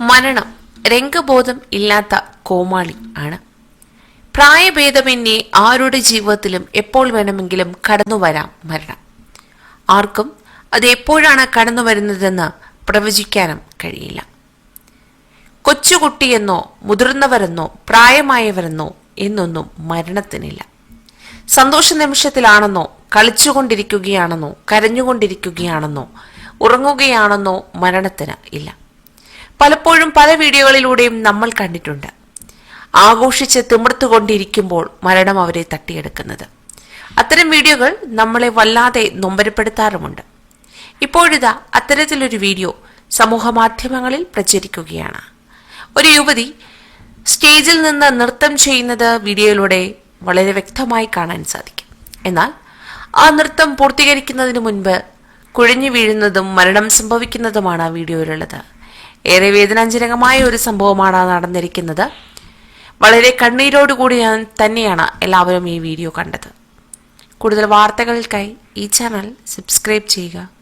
മരണം രംഗബോധം ഇല്ലാത്ത കോമാളി ആണ്. പ്രായഭേദമന്യേ ആരുടെ ജീവിതത്തിലും എപ്പോൾ വേണമെങ്കിലും കടന്നു വരാം മരണം. ആർക്കും അത് എപ്പോഴാണ് കടന്നു വരുന്നതെന്ന് പ്രവചിക്കാനും കഴിയില്ല. കൊച്ചുകുട്ടിയെന്നോ മുതിർന്നവരെന്നോ പ്രായമായവരെന്നോ എന്നൊന്നും മരണത്തിനില്ല. സന്തോഷ നിമിഷത്തിലാണെന്നോ കളിച്ചുകൊണ്ടിരിക്കുകയാണെന്നോ കരഞ്ഞുകൊണ്ടിരിക്കുകയാണെന്നോ ഉറങ്ങുകയാണെന്നോ മരണത്തിന് ഇല്ല. പലപ്പോഴും പല വീഡിയോകളിലൂടെയും നമ്മൾ കണ്ടിട്ടുണ്ട്. ആഘോഷിച്ച് തിമിർത്തുകൊണ്ടിരിക്കുമ്പോൾ മരണം അവരെ തട്ടിയെടുക്കുന്നത്. അത്തരം വീഡിയോകൾ നമ്മളെ വല്ലാതെ നൊമ്പരപ്പെടുത്താറുമുണ്ട്. ഇപ്പോഴിതാ അത്തരത്തിലൊരു വീഡിയോ സമൂഹ മാധ്യമങ്ങളിൽ പ്രചരിക്കുകയാണ്. ഒരു യുവതി സ്റ്റേജിൽ നിന്ന് നൃത്തം ചെയ്യുന്നത് വീഡിയോയിലൂടെ വളരെ വ്യക്തമായി കാണാൻ സാധിക്കും. എന്നാൽ ആ നൃത്തം പൂർത്തീകരിക്കുന്നതിന് മുൻപ് കുഴഞ്ഞു വീഴുന്നതും മരണം സംഭവിക്കുന്നതുമാണ് ആ വീഡിയോയിലുള്ളത്. ഏറെ വേദനാജനകമായ ഒരു സംഭവമാണ് നടന്നിരിക്കുന്നത്. വളരെ കണ്ണീരോടുകൂടി തന്നെയാണ് എല്ലാവരും ഈ വീഡിയോ കണ്ടത്. കൂടുതൽ വാർത്തകൾക്കായി ഈ ചാനൽ സബ്സ്ക്രൈബ് ചെയ്യുക.